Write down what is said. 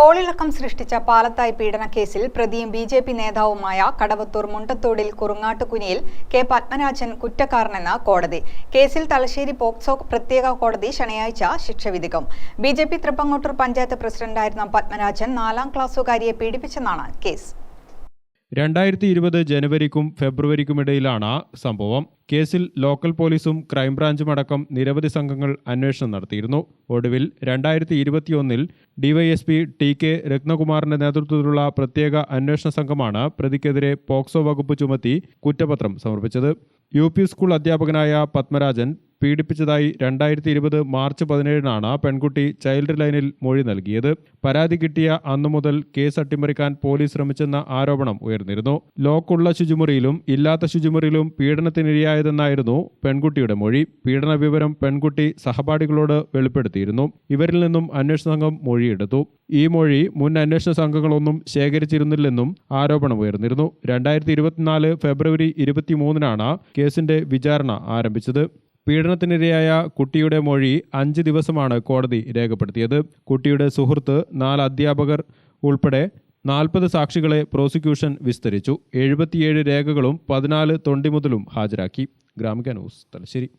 കോളിളക്കം സൃഷ്ടിച്ച പാലത്തായി പീഡന കേസിൽ പ്രതിയും ബി ജെ പി നേതാവുമായ കടവത്തൂർ മുണ്ടത്തോടിൽ കുറുങ്ങാട്ടുകുനിയിൽ കെ പത്മരാജൻ കുറ്റക്കാരനെന്ന് കോടതി. കേസിൽ തലശ്ശേരി പോക്സോ പ്രത്യേക കോടതി ശനിയാഴ്ച ശിക്ഷ വിധിക്കും B J P Thrippangottur panchayat പ്രസിഡന്റായിരുന്ന പത്മരാജൻ നാലാം ക്ലാസ്സുകാരിയെ പീഡിപ്പിച്ചെന്നാണ് കേസ്. രണ്ടായിരത്തി ഇരുപത് ജനുവരിക്കും ഫെബ്രുവരിക്കുമിടയിലാണ് സംഭവം. കേസിൽ ലോക്കൽ പോലീസും ക്രൈംബ്രാഞ്ചും അടക്കം നിരവധി സംഘങ്ങൾ അന്വേഷണം നടത്തിയിരുന്നു. ഒടുവിൽ രണ്ടായിരത്തി ഇരുപത്തിയൊന്നിൽ ഡിവൈഎസ്പി ടി കെ രത്നകുമാറിന്റെ നേതൃത്വത്തിലുള്ള പ്രത്യേക അന്വേഷണ സംഘമാണ് പ്രതിക്കെതിരെ പോക്സോ വകുപ്പ് ചുമത്തി കുറ്റപത്രം സമർപ്പിച്ചത്. യു പി സ്കൂൾ അധ്യാപകനായ പത്മരാജൻ പീഡിപ്പിച്ചതായി രണ്ടായിരത്തി ഇരുപത് മാർച്ച് പതിനേഴിനാണ് പെൺകുട്ടി ചൈൽഡ് ലൈനിൽ മൊഴി നൽകിയത്. പരാതി കിട്ടിയ അന്നു മുതൽ കേസ് അട്ടിമറിക്കാൻ പോലീസ് ശ്രമിച്ചെന്ന ആരോപണം ഉയർന്നിരുന്നു. ലോക്കുള്ള ശുചിമുറിയിലും ഇല്ലാത്ത ശുചിമുറിയിലും പീഡനത്തിനിരയായതെന്നായിരുന്നു പെൺകുട്ടിയുടെ മൊഴി. പീഡന വിവരം പെൺകുട്ടി സഹപാഠികളോട് വെളിപ്പെടുത്തിയിരുന്നു. ഇവരിൽ നിന്നും അന്വേഷണ സംഘം മൊഴിയെടുത്തു. ഈ മൊഴി മുൻ അന്വേഷണ സംഘങ്ങളൊന്നും ശേഖരിച്ചിരുന്നില്ലെന്നും ആരോപണം ഉയർന്നിരുന്നു. രണ്ടായിരത്തി ഇരുപത്തിനാല് ഫെബ്രുവരി ഇരുപത്തിമൂന്നിനാണ് കേസിന്റെ വിചാരണ ആരംഭിച്ചത്. പീഡനത്തിനിരയായ കുട്ടിയുടെ മൊഴി അഞ്ച് ദിവസമാണ് കോടതി രേഖപ്പെടുത്തിയത്. കുട്ടിയുടെ സുഹൃത്ത് നാല് അധ്യാപകർ ഉൾപ്പെടെ നാൽപ്പത് സാക്ഷികളെ പ്രോസിക്യൂഷൻ വിസ്തരിച്ചു. എഴുപത്തിയേഴ് രേഖകളും പതിനാല് തൊണ്ടിമുതലും ഹാജരാക്കി. ഗ്രാമിക ന്യൂസ് തലശ്ശേരി.